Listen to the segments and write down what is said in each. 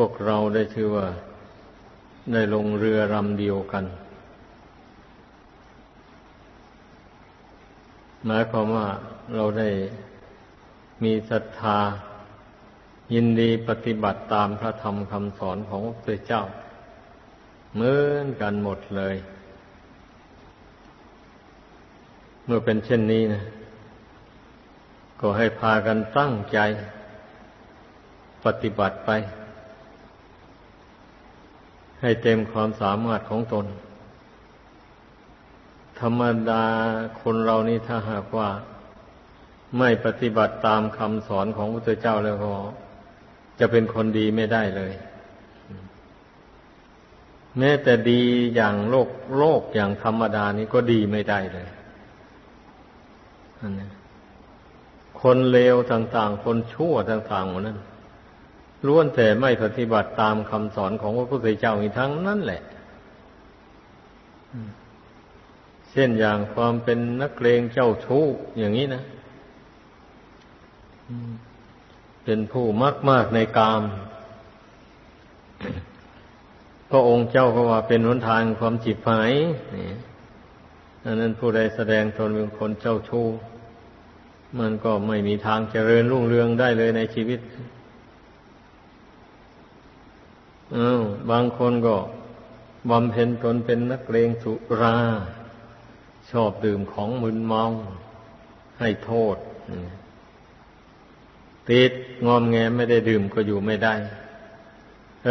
พวกเราได้ชื่อว่า ได้ลงเรือลำเดียวกัน หมายความว่าเราได้มีศรัทธา ยินดีปฏิบัติตามพระธรรมคำสอนของพระพุทธเจ้า เหมือนกันหมดเลย เมื่อเป็นเช่นนี้นะก็ให้พากันตั้งใจ ปฏิบัติไป ให้เต็มความสามารถของตน ธรรมดาคนเรานี่ถ้าหากว่า ไม่ปฏิบัติตามคำสอนของพระพุทธเจ้าแล้วก็จะเป็นคนดีไม่ได้เลย แม้แต่ดีอย่างโลกโลกอย่างธรรมดานี้ก็ดีไม่ได้เลยอันนี้คนเลวต่าง ๆ คนชั่วต่างๆหมดนั้น ล้วนแต่ไม่ปฏิบัติตามคำสอนของพระพุทธเจ้าอีกทั้งนั้นแหละเช่นอย่างความเป็นนักเลงเจ้าชู้อย่างนี้นะเป็นผู้มากมากในกาม พระองค์เจ้าก็ว่าเป็นหนทางความจิตหายนี่อันนั้นผู้ใดแสดงตนเป็นคนเจ้าชู้มันก็ไม่มีทางเจริญรุ่งเรืองได้เลยในชีวิต บางคนก็บำเพ็ญตนเป็นนักเลงสุรา ชอบดื่มของมึนเมาให้โทษติดงอมแงไม่ได้ดื่มก็อยู่ไม่ได้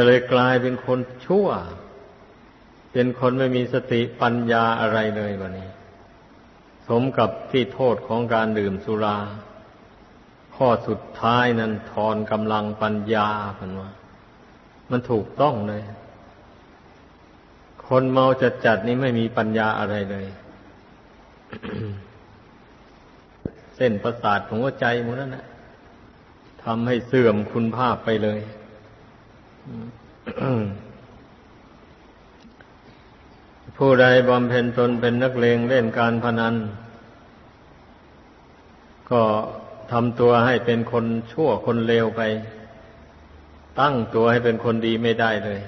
เลยกลายเป็นคนชั่ว เป็นคนไม่มีสติปัญญาอะไรเลยวันนี้ สมกับที่โทษของการดื่มสุรา ข้อสุดท้ายนั้นทอนกำลังปัญญาพันว่า มันถูกต้องเลย คนเมาจัดจัดนี้ไม่มีปัญญาอะไรเลย เส้นประสาทของหัวใจมันนั่นนะทำให้เสื่อมคุณภาพไปเลยผู้ใดบำเพ็ญตนเป็นนักเลงเล่นการพนัน ก็ทำตัวให้เป็นคนชั่วคนเลวไป ตั้งตัวให้เป็นคนดีไม่ได้เลย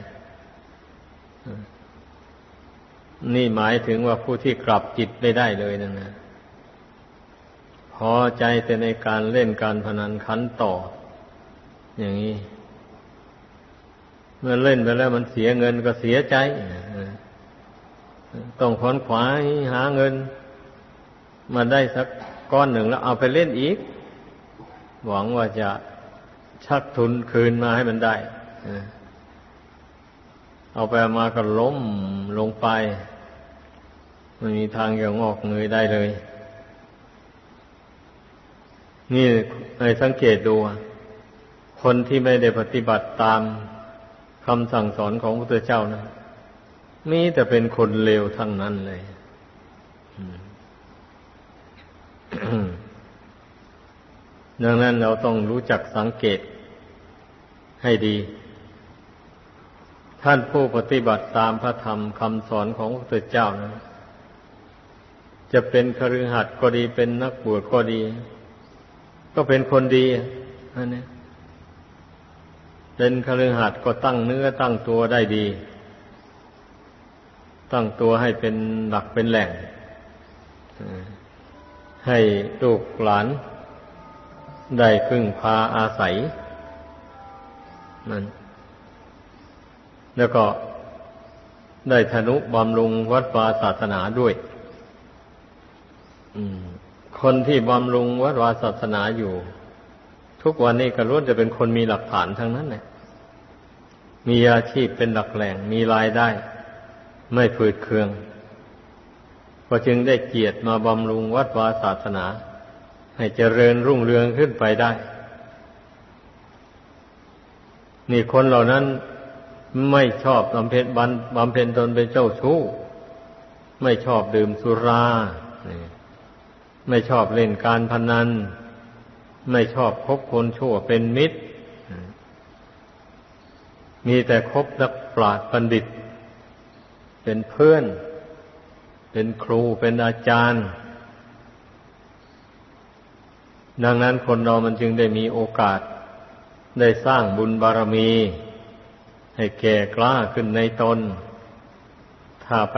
นี่หมายถึงว่าผู้ที่กลับจิตไม่ได้เลยนั่นะพอใจแต่ในการเล่นการพนันขันต่อ อย่างนี้ เมื่อเล่นไปแล้วมันเสียเงินก็เสียใจ ต้องขวนขวายหาเงิน มาได้สักก้อนหนึ่งแล้วเอาไปเล่นอีก หวังว่าจะ ชักทุนคืนมาให้มันได้ เอาไปมาก็ล้มลงไปไม่มีทางจะงอกเงยได้เลย นี่ให้สังเกตดู คนที่ไม่ได้ปฏิบัติตามคำสั่งสอนของพระพุทธเจ้านะมีแต่เป็นคนเลวทั้งนั้นเลย ดังนั้นเราต้องรู้จักสังเกตให้ดี ท่านผู้ปฏิบัติตามพระธรรมคำสอนของพระเจ้านะจะเป็นคฤหัสถ์ก็ดีเป็นนักบวชก็ดี ก็เป็นคนดีอันนี้เป็นคฤหัสถ์ก็ตั้งเนื้อตั้งตัวได้ดี ตั้งตัวให้เป็นหลักเป็นแหล่งให้ลูกหลาน ได้พึ่งพาอาศัยนั่นแล้วก็ได้ธนุบำรุงวัดวาศาสนาด้วยคนที่บำรุงวัดวาศาสนาอยู่ ทุกวันนี้ก็ล้วนจะเป็นคนมีหลักฐานทั้งนั้นเลยมีอาชีพเป็นหลักแหล่ง มีรายได้ ไม่ฝืดเคือง ก็จึงได้เกียรติมาบำรุงวัดวาศาสนา ให้เจริญรุ่งเรืองขึ้นไปได้ นี่คนเหล่านั้นไม่ชอบบำเพ็ญบบำเพ็ญตนเป็นเจ้าชู้ ไม่ชอบดื่มสุรา ไม่ชอบเล่นการพนัน ไม่ชอบคบคนชั่วเป็นมิตร มีแต่คบนักปราชญ์บัณฑิต เป็นเพื่อน เป็นครูเป็นอาจารย์ ดังนั้นคนเรามันจึงได้มีโอกาส ได้สร้างบุญบารมี ให้แก่กล้าขึ้นในตน ถ้าไป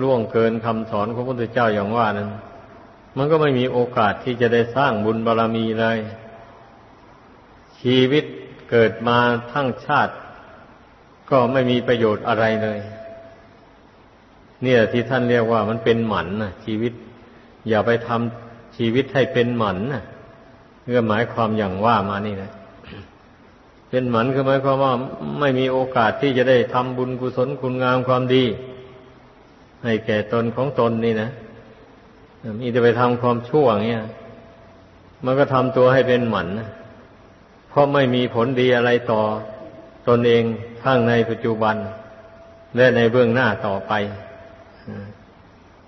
ล่วงเกินคำสอนของพระพุทธเจ้าอย่างว่านั้น มันก็ไม่มีโอกาสที่จะได้สร้างบุญบารมีเลย ชีวิตเกิดมาทั้งชาติ ก็ไม่มีประโยชน์อะไรเลย เนี่ยที่ท่านเรียกว่ามันเป็นหมันนะชีวิต อย่าไปทำ ชีวิตให้เป็นหมันนะเพื่อหมายความอย่างว่ามานี่นะเป็นหมันคือหมายความว่าไม่มีโอกาสที่จะได้ทำบุญกุศลคุณงามความดี ให้แก่ตนของตนนี่นะมีจะไปทำความชั่วเงี้ยมันก็ทำตัวให้เป็นหมันเพราะไม่มีผลดีอะไรต่อตนเองทั้งในปัจจุบัน และในเบื้องหน้าต่อไป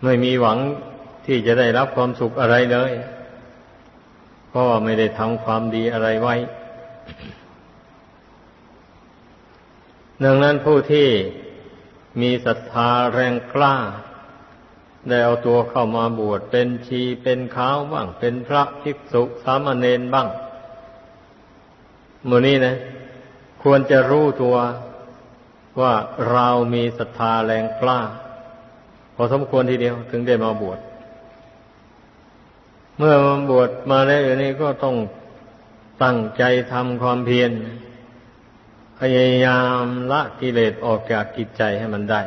ไม่มีหวัง ที่จะได้รับความสุขอะไรเลยเพราะไม่ได้ทำความดีอะไรไว้ ดังนั้นผู้ที่มีศรัทธาแรงกล้า ได้เอาตัวเข้ามาบวชเป็นชีเป็นขาวบ้าง เป็นพระภิกษุสามเณรบ้างมือนี้นะ ควรจะรู้ตัวว่าเรามีศรัทธาแรงกล้า พอสมควรทีเดียวถึงได้มาบวช เมื่อมาบวชมาแล้วอย่างนี้ก็ต้องตั้งใจทำความเพียรพยายามละกิเลสออกจากกิจใจให้มันได้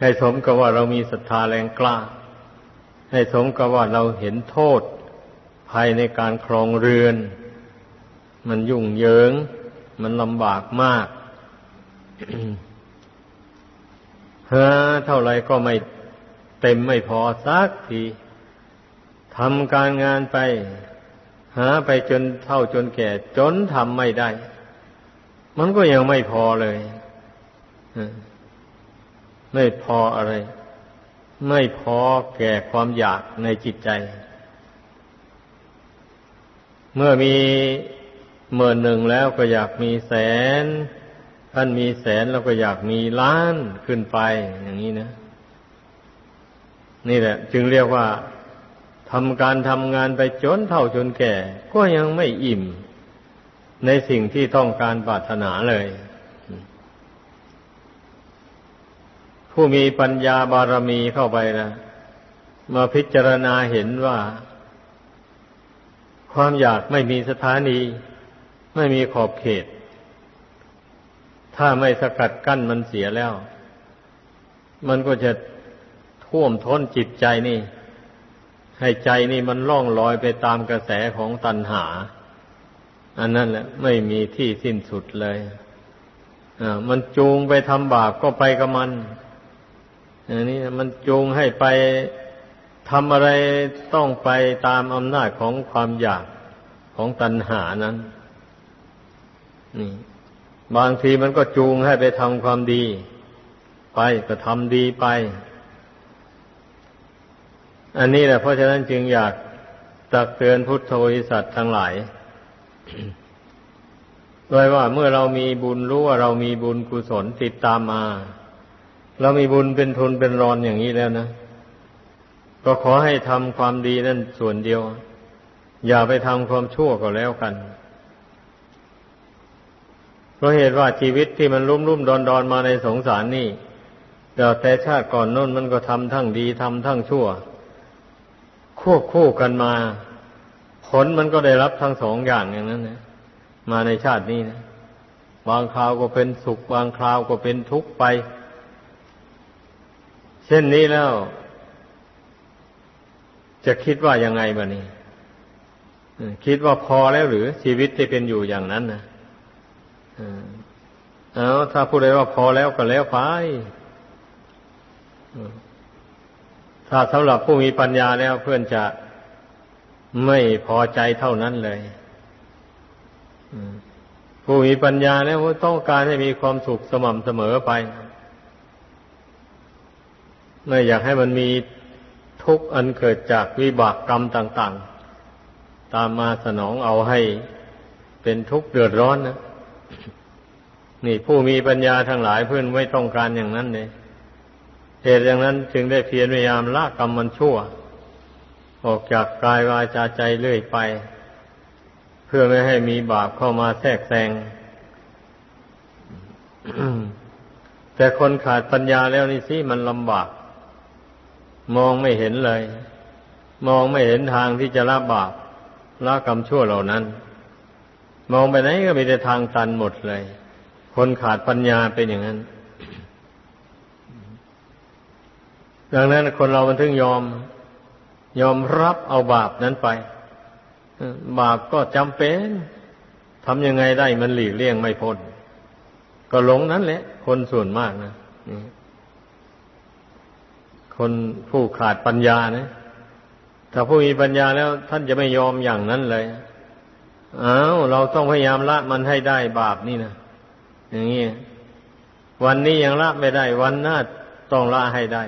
ให้สมกับว่าเรามีศรัทธาแรงกล้า ให้สมกับว่าเราเห็นโทษภายในการครองเรือน มันยุ่งเหยิง มันลำบากมากเฮ้เท่าไรก็ไม่เต็มไม่พอสักที ทำการงานไป หาไปจนเท่าจนแก่ จนทำไม่ได้ มันก็ยังไม่พอเลยไม่พออะไร ไม่พอแก่ความอยากในจิตใจ เมื่อมีเมื่อหนึ่งแล้วก็อยากมีแสนท่านมีแสนแล้วก็อยากมีล้านขึ้นไปอย่างนี้นะ นี่แหละ จึงเรียกว่า ทำการทำงานไปจนเท่าจนแก่ ก็ยังไม่อิ่ม ในสิ่งที่ต้องการปรารถนาเลย ผู้มีปัญญาบารมีเข้าไปนะมาพิจารณาเห็นว่า ความอยากไม่มีสถานี ไม่มีขอบเขต ถ้าไม่สกัดกั้นมันเสียแล้ว มันก็จะท่วมท้นจิตใจนี่ ให้ใจนี่มันล่องลอยไปตามกระแสของตัณหา อันนั้นแหละไม่มีที่สิ้นสุดเลยมันจูงไปทำบาปก็ไปกับมันอันนี้มันจูงให้ไปทำอะไรต้องไปตามอำนาจของความอยากของตัณหานั้นนี่บางทีมันก็จูงให้ไปทำความดี ไปก็ทำดีไป อันนี้แหละเพราะฉะนั้นจึงอยากตักเตือนพุทธบริษัททั้งหลายโดยว่าเมื่อเรามีบุญรู้ว่าเรามีบุญกุศลติดตามมา เรามีบุญเป็นทุนเป็นรอนอย่างนี้แล้วนะ ก็ขอให้ทำความดีนั่นส่วนเดียว อย่าไปทำความชั่วก็แล้วกันเพราะเหตุว่าชีวิตที่มันรุ่มรุ่มดอนดอนมาในสงสารนี่แต่ชาติก่อนน้นมันก็ทำทั้งดีทำทั้งชั่ว ควบคู่กันมา ผลมันก็ได้รับทั้งสองอย่างอย่างนั้นนะมาในชาตินี้นะบางคราวก็เป็นสุข บางคราวก็เป็นทุกข์ไป เช่นนี้แล้ว จะคิดว่ายังไงบ้านี้คิดว่าพอแล้วหรือ ชีวิตที่เป็นอยู่อย่างนั้นนะเอาถ้าพูดเลยว่าพอแล้วก็แล้วไป ถ้าสำหรับผู้มีปัญญาแล้วเพื่อนจะไม่พอใจเท่านั้นเลยผู้มีปัญญาแล้วต้องการให้มีความสุขสม่ำเสมอไปไม่อยากให้มันมีทุกข์อันเกิดจากวิบากกรรมต่าง ๆ ตามมาสนองเอาให้เป็นทุกข์เดือดร้อนนะนี่ผู้มีปัญญาทั้งหลายเพื่อนไม่ต้องการอย่างนั้นเลย เหตุอย่างนั้นจึงได้เพียรพยายามละกรรมมันชั่ว ออกจากกายวาจาใจเรื่อยไป เพื่อไม่ให้มีบาปเข้ามาแทรกแซงแต่คนขาดปัญญาแล้วนี่สิมันลำบาก มองไม่เห็นเลย มองไม่เห็นทางที่จะละบาปละกรรมชั่วเหล่านั้น มองไปไหนก็มีแต่ทางตันหมดเลย คนขาดปัญญาเป็นอย่างนั้น ดังนั้นคนเรามันถึงยอม ยอมรับเอาบาปนั้นไป บาปก็จำเป็นทำยังไงได้มันหลีกเลี่ยงไม่พ้นก็หลงนั้นแหละ คนส่วนมากนะคนผู้ขาดปัญญานะถ้าผู้มีปัญญาแล้ว ท่านจะไม่ยอมอย่างนั้นเลยอ้าวเราต้องพยายามละมันให้ได้บาปนี่นะอย่างนี้วันนี้ยังละไม่ได้ วันหน้าต้องละให้ได้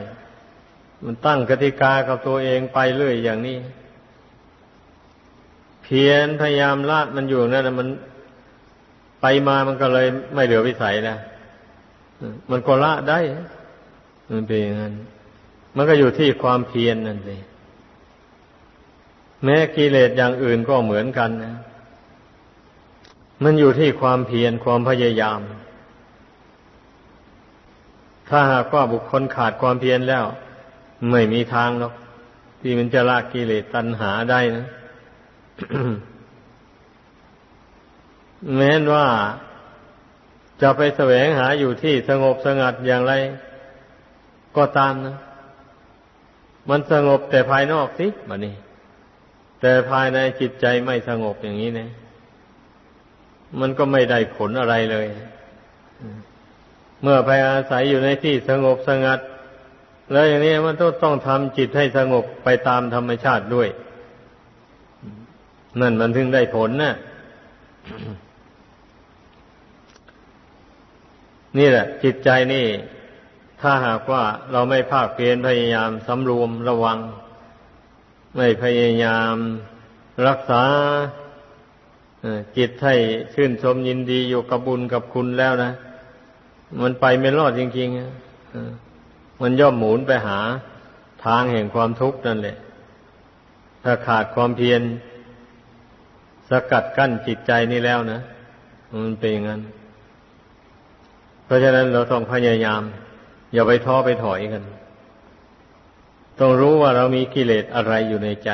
มันตั้งกติกากับตัวเองไปเรื่อยอย่างนี้ เพียรพยายามละมันอยู่นั่นมันไปมามันก็เลยไม่เหลือวิสัยนะมันก็ละได้ มันเป็นอย่างนั้น มันก็อยู่ที่ความเพียรนนั่นเองแม้กิเลสอย่างอื่นก็เหมือนกันนะ มันอยู่ที่ความเพียรความพยายาม ถ้าหากว่าบุคคลขาดความเพียรแล้ว ไม่มีทางหรอก ที่มันจะละกิเลสตัณหาได้นะ แม้นว่าจะไปแสวงหาอยู่ที่สงบสงัดอย่างไร ก็ตามนะ มันสงบแต่ภายนอกสิบันี้ แต่ภายในจิตใจไม่สงบอย่างนี้นะมันก็ไม่ได้ผลอะไรเลย เมื่อไปอาศัยอยู่ในที่สงบสงัด แล้วอย่างนี้มันต้องต้องทำจิตให้สงบไปตามธรรมชาติด้วย นั่นมันถึงได้ผลนะ่ะนี่แหละ จิตใจนี่ ถ้าหากว่าเราไม่ภาคเพียรพยายามสำรวมระวัง ไม่พยายามรักษาจิตให้ชื่นชมยินดีอยู่กับบุญกับคุณแล้วนะ มันไปไม่รอดจริงๆ มันย่อมหมุนไปหาทางแห่งความทุกข์นั่นแหละ ถ้าขาดความเพียรสกัดกั้นจิตใจนี่แล้วนะ มันเป็นอย่างนั้น เพราะฉะนั้นเราต้องพยายาม อย่าไปท้อไปถอยกัน ต้องรู้ว่าเรามีกิเลสอะไรอยู่ในใจ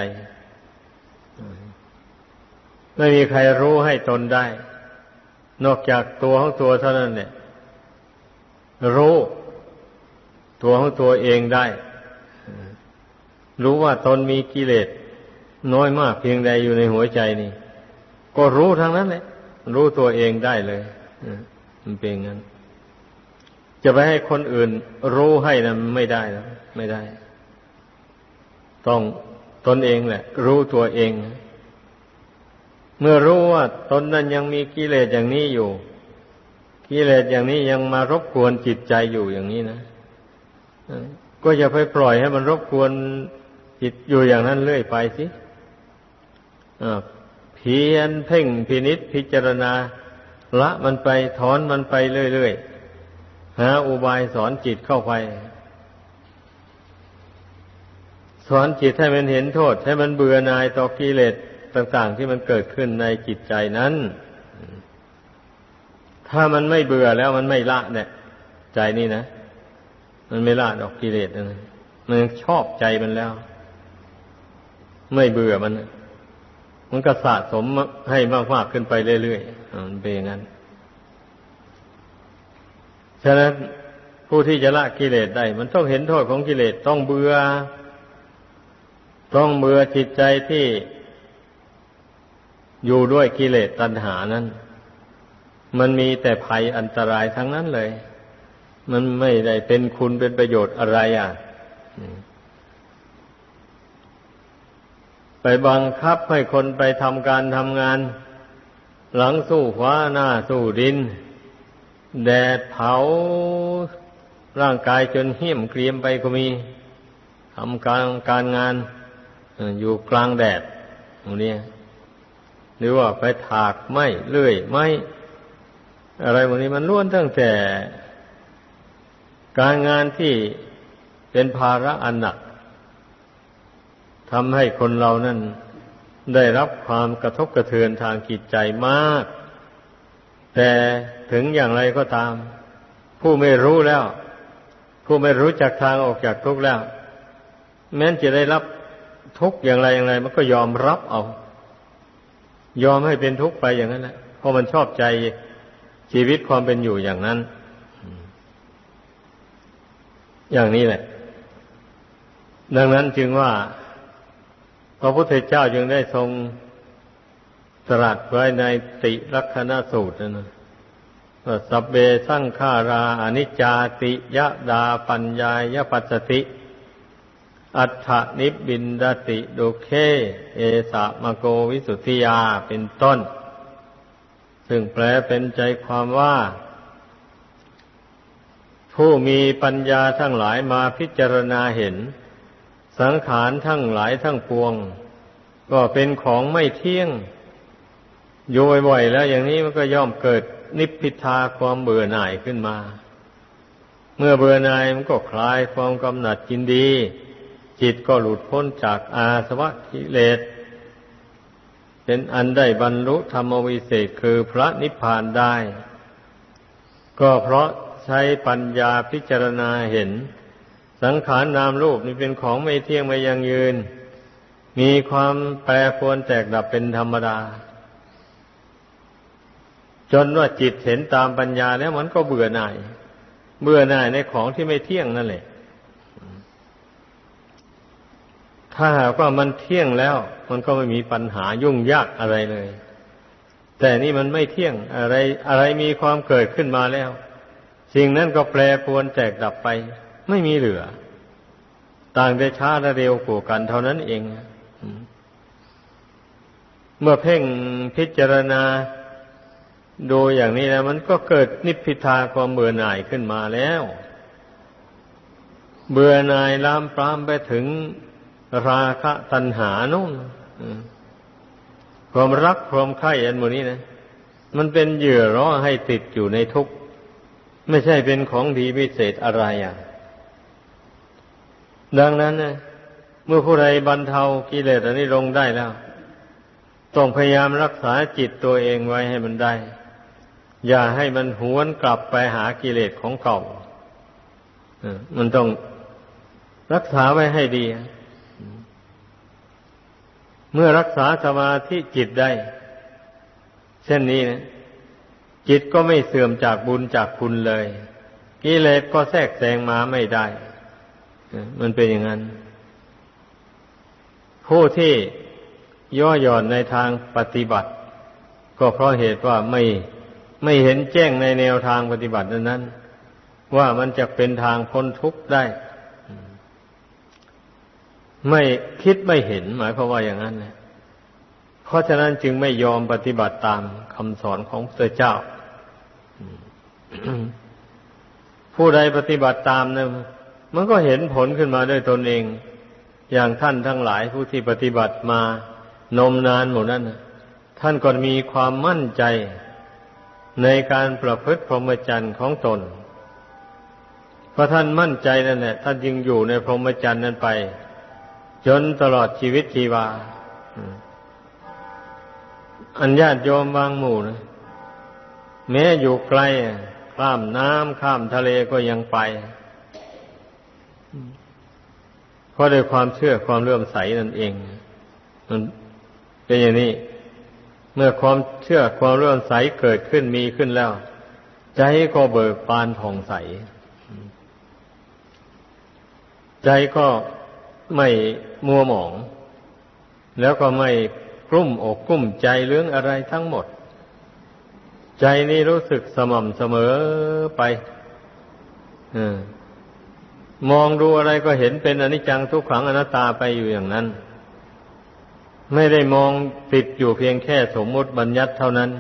ไม่มีใครรู้ให้ตนได้ นอกจากตัวของตัวเท่านั้นเนี่ย รู้ ตัวของตัวเองได้ รู้ว่าตนมีกิเลสน้อยมากเพียงใดอยู่ในหัวใจนี่ ก็รู้ทั้งนั้นแหละรู้ตัวเองได้เลยมันเป็นงั้น จะไปให้คนอื่น รู้ให้นะไม่ได้แล้วไม่ได้ ต้องตนเองแหละ รู้ตัวเอง เมื่อรู้ว่าตนนั้นยังมีกิเลสอย่างนี้อยู่กิเลสอย่างนี้ยังมารบกวนจิตใจอยู่อย่างนี้นะ ก็อย่าไปปล่อยให้มันรบกวนจิตอยู่อย่างนั้นเรื่อยไปสิเพียนเพ่งพินิษพิจารณา ละมันไปถอนมันไปเรื่อยๆหาอุบายสอนจิตเข้าไป สอนจิตให้มันเห็นโทษ ให้มันเบื่อหน่ายต่อกิเลสต่าง ๆ ที่มันเกิดขึ้นในจิตใจนั้น ถ้ามันไม่เบื่อแล้วมันไม่ละเนี่ย ใจนี่นะ มันไม่ละดอกกิเลสนะมันชอบใจมันแล้ว ไม่เบื่อมันมันก็สะสมให้มากๆขึ้นไปเรื่อยๆมันเป็นอย่างนั้นฉะนั้นผู้ที่จะละกิเลสได้ มันต้องเห็นโทษของกิเลสต้องเบื่อต้องเบื่อจิตใจที่อยู่ด้วยกิเลสตัณหานั้น มันมีแต่ภัยอันตรายทั้งนั้นเลย มันไม่ได้เป็นคุณเป็นประโยชน์อะไรอะไปบังคับให้คนไปทำการทำงาน หลังสู้ฟ้าหน้าสู้ดิน แดดเผาร่างกายจนเหี้ยมเกรียมไปก็มีทำการการงานอยู่กลางแดดตรงนี้หรือว่าไปถากไม้เลื่อยไม้อะไรพวกนี้มันล้วนตั้งแต่ การงานที่เป็นภาระอันหนักทำให้คนเรานั้นได้รับความกระทบกระเทือนทางจิตใจมาก แต่ถึงอย่างไรก็ตาม ผู้ไม่รู้แล้ว ผู้ไม่รู้จักทางออกจากทุกข์แล้ว แม้นจะได้รับทุกข์อย่างไรอย่างไร มันก็ยอมรับเอา ยอมให้เป็นทุกข์ไปอย่างนั้นแหละเพราะมันชอบใจชีวิตความเป็นอยู่อย่างนั้น อย่างนี้แหละ ดังนั้นจึงว่า พระพุทธเจ้าจึงได้ทรงตรัสไว้ในติลักษณสูตรนะสัพเบสังขาราอนิจจาติยะดาปัญญายปัสสติ อัฏฐนิบินดติโดเค เอสะมโกวิสุทธิยาเป็นต้น ซึ่งแปลเป็นใจความว่า ผู้มีปัญญาทั้งหลายมาพิจารณาเห็น สังขารทั้งหลายทั้งปวง ก็เป็นของไม่เที่ยงอยู่บ่อยๆแล้วอย่างนี้มันก็ย่อมเกิดนิพพิทาความเบื่อหน่ายขึ้นมา เมื่อเบื่อหน่ายมันก็คลายความกำหนัดกินดี จิตก็หลุดพ้นจากอาสวะกิเลสเป็นอันได้บรรลุธรรมวิเศษคือพระนิพพานได้ ก็เพราะ ใช้ปัญญาพิจารณาเห็น สังขารนามรูปนี่เป็นของไม่เที่ยงไม่ยังยืน มีความแปรปรวนแตกดับเป็นธรรมดา จนว่าจิตเห็นตามปัญญาแล้วมันก็เบื่อหน่าย เบื่อหน่ายในของที่ไม่เที่ยงนั่นแหละถ้าหากว่ามันเที่ยงแล้ว มันก็ไม่มีปัญหายุ่งยากอะไรเลย แต่นี่มันไม่เที่ยงอะไร อะไรมีความเกิดขึ้นมาแล้ว สิ่งนั้นก็แปรปรวนแตกดับไป ไม่มีเหลือ ต่างได้ช้าและเร็วกว่ากันเท่านั้นเอง เมื่อเพ่งพิจารณาดูอย่างนี้แล้วมันก็เกิดนิพพิทาความเบื่อหน่ายขึ้นมาแล้ว เบื่อหน่ายลามปรามไปถึงราคะตัณหานู่นความรักความใคร่อันโมนี้นะ มันเป็นเหยื่อร้อให้ติดอยู่ในทุกข์ ไม่ใช่เป็นของดีพิเศษอะไรอะ ดังนั้นนะเมื่อผู้ใดบรรเทากิเลสอันนี้ลงได้แล้ว ต้องพยายามรักษาจิตตัวเองไว้ให้มันได้ อย่าให้มันหวนกลับไปหากิเลสของเก่ามันต้องรักษาไว้ให้ดี เมื่อรักษาสมาธิจิตได้ เช่นนี้นะ จิตก็ไม่เสื่อมจากบุญจากคุณเลยกิเลสก็แทรกแซงมาไม่ได้ มันเป็นอย่างนั้น ผู้ที่ย่อหย่อนในทางปฏิบัติ ก็เพราะเหตุว่าไม่ไม่เห็นแจ้งในแนวทางปฏิบัตินั้น ว่ามันจะเป็นทางพ้นทุกข์ได้ ไม่คิดไม่เห็นหมายความว่าอย่างนั้นนะ ราะฉะนั้นจึงไม่ยอมปฏิบัติตามคำสอนของพระเจ้า ผู้ใดปฏิบัติตามนะมันก็เห็นผลขึ้นมาด้วยตนเอง อย่างท่านทั้งหลายผู้ที่ปฏิบัติมานมนานหมดนั้นท่านก็มีความมั่นใจในการประพฤติพรหมจรรย์ของตน เพราะท่านมั่นใจนั่นแหละท่านจึงอยู่ในพรหมจรรย์นั้นไป จนตลอดชีวิตชีวา อันญาติโยมบางหมู่นะแม้อยู่ไกลข้ามน้ำข้ามทะเลก็ยังไปเพราะด้วยความเชื่อความเลื่อมใสนั่นเอง มันเป็นอย่างนี้ เมื่อความเชื่อความเลื่อมใสเกิดขึ้นมีขึ้นแล้ว ใจก็เบิกบานผ่องใส ใจก็ไม่มัวหมอง แล้วก็ไม่ ลุ้มอกกลุ้มใจเรื่องอะไรทั้งหมด ใจนี้รู้สึกสม่ำเสมอไปอมองดูอะไรก็เห็นเป็นอนิจจังทุกขังอนัตตาไปอยู่อย่างนั้น ไม่ได้มองติดอยู่เพียงแค่สมมุติบัญญัติเท่านั้น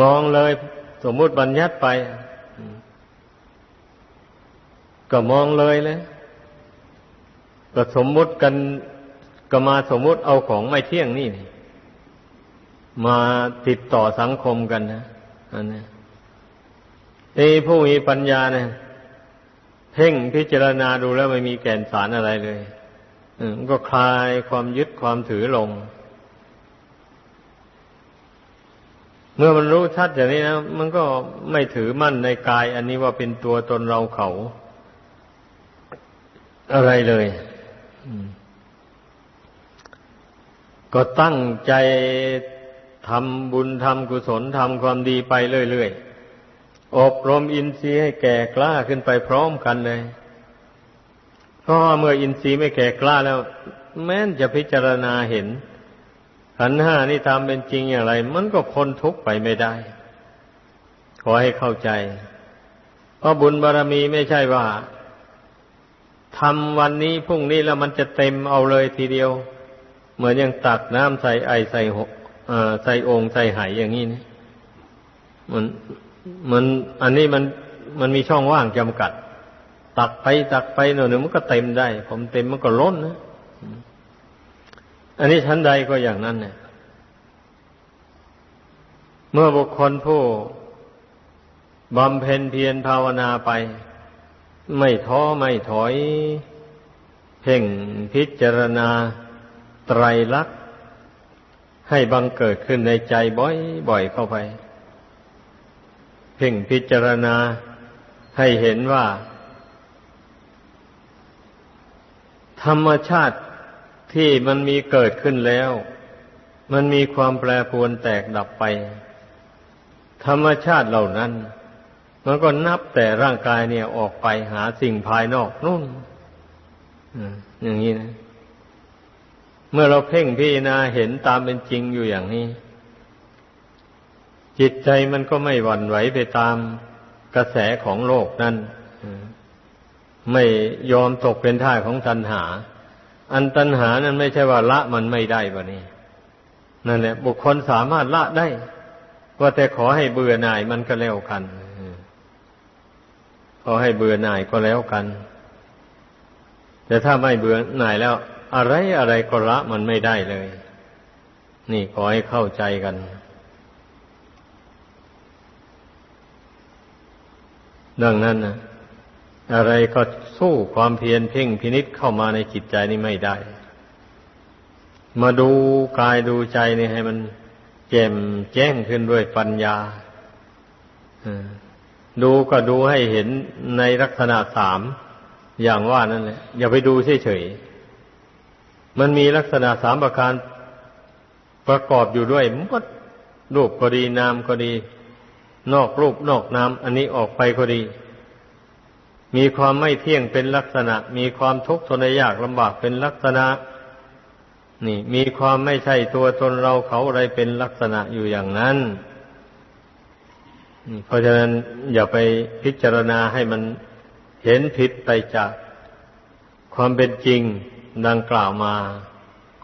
มองเลยสมมุติบัญญัติไป ก็มองเลยเลยก็สมมุติกัน ก็มาสมมุติเอาของไม่เที่ยงนี่ มาติดต่อสังคมกันนะอันนี้ไอ้ผู้มีปัญญาเนี่ยเพ่งพิจารณาดูแล้วไม่มีแก่นสารอะไรเลยมันก็คลายความยึดความถือลง เมื่อมันรู้ชัดอย่างนี้นะมันก็ไม่ถือมั่นในกาย อันนี้ว่าเป็นตัวตนเราเขา อะไรเลย ก็ตั้งใจทำบุญทำกุศลทำความดีไปเรื่อยๆ อบรมอินทรีย์ให้แก่กล้าขึ้นไปพร้อมกันเลย เพราะเมื่ออินทรีย์ไม่แก่กล้าแล้ว แม้นจะพิจารณาเห็นขันห้านี่ทำเป็นจริงอย่างไร มันก็พ้นทุกข์ไปไม่ได้ ขอให้เข้าใจ เพราะบุญบารรมีไม่ใช่ว่าทำวันนี้พรุ่งนี้แล้วมันจะเต็มเอาเลยทีเดียว เหมือนอย่างตักน้ำใส่ไอใส่หกใส่องค์ใส่ไหอย่างนี้นี่มันมันอันนี้มันมันมีช่องว่างจำกัด ตักไปตักไปหน่อยนึงมันก็เต็มได้ ผมเต็มมันก็ล้นนะอันนี้ชั้นใดก็อย่างนั้นเนี่ยเมื่อบุคคลผู้บำเพ็ญเพียรภาวนาไป ไม่ท้อไม่ถอย เพ่งพิจารณา ไตรลักษณ์ให้บังเกิดขึ้นในใจบ่อยบ่อยเข้าไป เพ่งพิจารณาให้เห็นว่า ธรรมชาติที่มันมีเกิดขึ้นแล้ว มันมีความแปรปรวนแตกดับไป ธรรมชาติเหล่านั้น มันก็นับแต่ร่างกายเนี่ยออกไปหาสิ่งภายนอกนู่นอย่างนี้นะ เมื่อเราเพ่งพิจารณาเห็นตามเป็นจริงอยู่อย่างนี้ จิตใจมันก็ไม่หวั่นไหวไปตามกระแสของโลกนั้นไม่ยอมตกเป็นท่าของตัณหา อันตัณหานั้นไม่ใช่ว่าละมันไม่ได้บะนี่นั่นแหละ บุคคลสามารถละได้ว่าแต่ขอให้เบื่อหน่ายมันก็แล้วกันขอให้เบื่อหน่ายก็แล้วกัน แต่ถ้าไม่เบื่อหน่ายแล้ว อะไรอะไรก็ละมันไม่ได้เลย นี่ขอให้เข้าใจกัน ดังนั้นนะอะไรก็สู้ความเพียรเพ่งพินิษเข้ามาในจิตใจนี่ไม่ได้ มาดูกายดูใจนี่ให้มันแจ่มแจ้งขึ้นด้วยปัญญาดูก็ดูให้เห็นในลักษณะสามอย่างว่านั่นแหละ อย่าไปดูเฉยๆ มันมีลักษณะสามประการประกอบอยู่ด้วยมดรูปก็ดีนามก็ดี นอกรูปนอกนามอันนี้ออกไปก็ดี มีความไม่เที่ยงเป็นลักษณะ มีความทุกข์ทนยากลำบากเป็นลักษณะ นี่ มีความไม่ใช่ตัวตนเราเขาอะไรเป็นลักษณะอยู่อย่างนั้นเพราะฉะนั้นอย่าไปพิจารณาให้มันเห็นผิดไปจากความเป็นจริง ดังกล่าวมา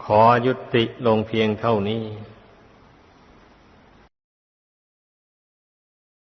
ขอยุติลงเพียงเท่านี้